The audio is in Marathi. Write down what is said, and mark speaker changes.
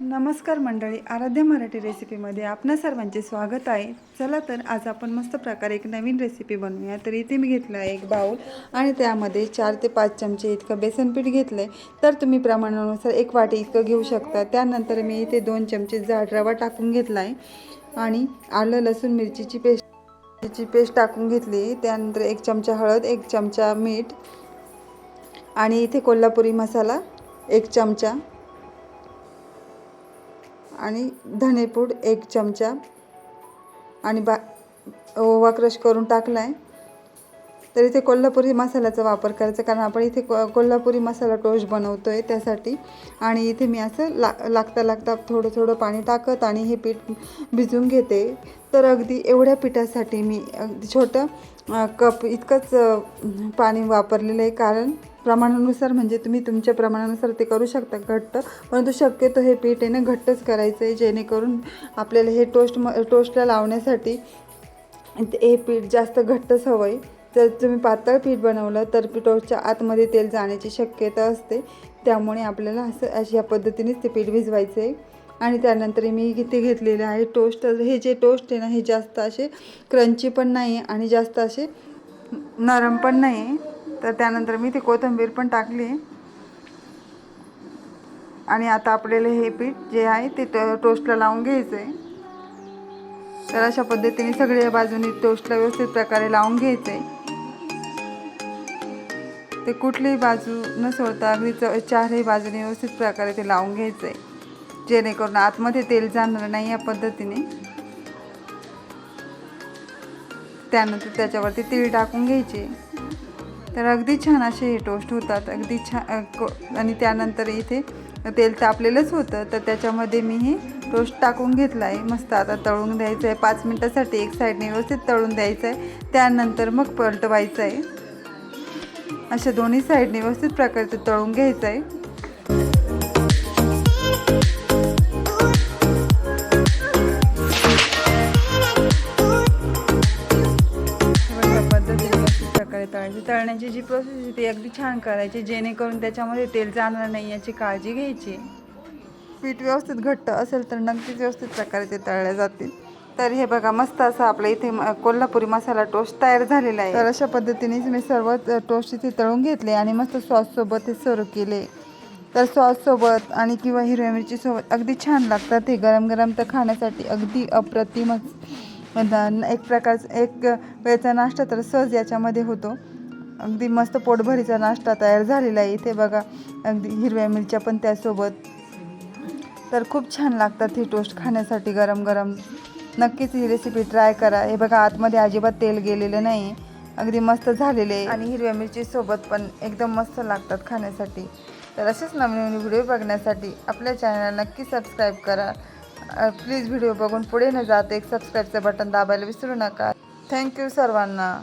Speaker 1: नमस्कार मंडळी आराध्य मराठी रेसिपीमध्ये आपणा सर्वांचे स्वागत आहे. चला तर आज आपण मस्त प्रकारे एक नवीन रेसिपी बनवूया. तर इथे मी घेतलं आहे एक बाऊल आणि त्यामध्ये चार ते पाच चमचे इतकं बेसन पीठ घेतलं आहे तर तुम्ही प्रमाणानुसार एक वाटी इतकं घेऊ शकता. त्यानंतर मी इथे दोन चमचे जाड रवा टाकून घेतला आहे आणि आलं लसूण मिरचीची पेस्ट ची पेस्ट टाकून घेतली. त्यानंतर एक चमचा हळद एक चमचा मीठ आणि इथे कोल्हापुरी मसाला एक चमचा आणि धनेपूड एक चमचा. आणि बा ओवा क्रश करून टाकला आहे तर इथे कोल्हापुरी मसाल्याचा वापर करायचा कारण आपण इथे को कोल्हापुरी मसाला टोस्ट बनवतो आहे त्यासाठी. आणि इथे मी असं ला लागता लागता थोडं थोडं पाणी टाकत आणि हे पीठ भिजून घेते. तर अगदी एवढ्या पिठासाठी मी अगदी छोटं कप इतकंच पाणी वापरलेलं आहे. कारण प्रमाणानुसार म्हणजे तुम्ही तुमच्या प्रमाणानुसार ते करू शकता घट्ट परंतु शक्यतो हे पीठ आहे ना घट्टच करायचं आहे जेणेकरून आपल्याला हे टोस्ट म टोस्टला लावण्यासाठी ते- हे पीठ जास्त घट्टच हवं आहे जर तुम्ही पातळ पीठ बनवलं तर पिठोच्या टोस्टच्या आतमध्ये तेल जाण्याची शक्यता असते. त्यामुळे आपल्याला असं अशा पद्धतीनेच ते पीठ भिजवायचं आहे आणि त्यानंतर मी इथे घेतलेले आहे टोस्ट. हे जे टोस्ट आहे ना हे जास्त असे क्रंची पण नाही आहे आणि जास्त असे नरम पण नाही आहे तर त्यानंतर मी ते कोथिंबीर पण टाकली. आहे आणि आता आपल्याला हे पीठ जे आहे ते टोस्टला लावून घ्यायचं आहे तर अशा पद्धतीने सगळ्या बाजूनी टोस्टला व्यवस्थित प्रकारे लावून घ्यायचं आहे ते कुठलीही बाजू न सोडता अगदी च चारही बाजूने व्यवस्थित प्रकारे ते लावून घ्यायचं. आहे जेणेकरून आतमध्ये तेल जाणार नाही या पद्धतीने. त्यानंतर त्याच्यावरती तेल टाकून घ्यायचे. तर अगदी छान असे हे टोस्ट होतात. अगदी छान आणि त्यानंतर इथे तेल तापलेलंच होतं. तर त्याच्यामध्ये मी हे टोस्ट टाकून घेतला आहे. मस्त आता तळून द्यायचं आहे. पाच मिनटासाठी एक साईडने व्यवस्थित तळून द्यायचं आहे. त्यानंतर मग पलटवायचं आहे. अशा दोन्ही साईडने व्यवस्थित प्रकारे ते तळून घ्यायचं आहे पद्धतीने व्यवस्थित प्रकारे तळायची. तळण्याची जी प्रोसेस आहे ती अगदी छान करायची. जेणेकरून त्याच्यामध्ये तेल जाणार नाही याची काळजी घ्यायची. पीठ व्यवस्थित घट्ट असेल तर नक्कीच व्यवस्थित प्रकारे ते तळल्या जातील. तर हे बघा मस्त असं आपल्या इथे म- कोल्हापुरी मसाला टोस्ट तयार झालेला आहे. तर अशा पद्धतीनेच मी सर्व टोस्ट इथे तळून घेतले आणि मस्त सॉससोबत हे सर्व केले. तर सॉससोबत आणि किंवा हिरव्या मिरचीसोबत अगदी छान लागतात हे गरम गरम तर खाण्यासाठी अगदी अप्रतिमच एक प्रकारचा एक वेळचा नाश्ता तर सहज याच्यामध्ये होतो. अगदी मस्त पोटभरीचा नाश्ता तयार झालेला आहे. इथे बघा अगदी हिरव्या मिरच्या पण त्यासोबत. तर खूप छान लागतात ही टोस्ट खाण्यासाठी गरम गरम. नक्कीच ही रेसिपी ट्राय करा. हे बघा आतमध्ये अजिबात तेल गेलेलं नाही. अगदी मस्त झालेले. आहे. आणि हिरव्या मिरची सोबत पण एकदम मस्त लागतात खाण्यासाठी. तर असेच नवीन नवीन व्हिडिओ बघण्यासाठी आपल्या चॅनलला नक्की सबस्क्राईब करा. प्लीज व्हिडिओ बघून पुढे न जाते एक सबस्क्राईबचं बटन दाबायला विसरू नका. थँक्यू सर्वांना.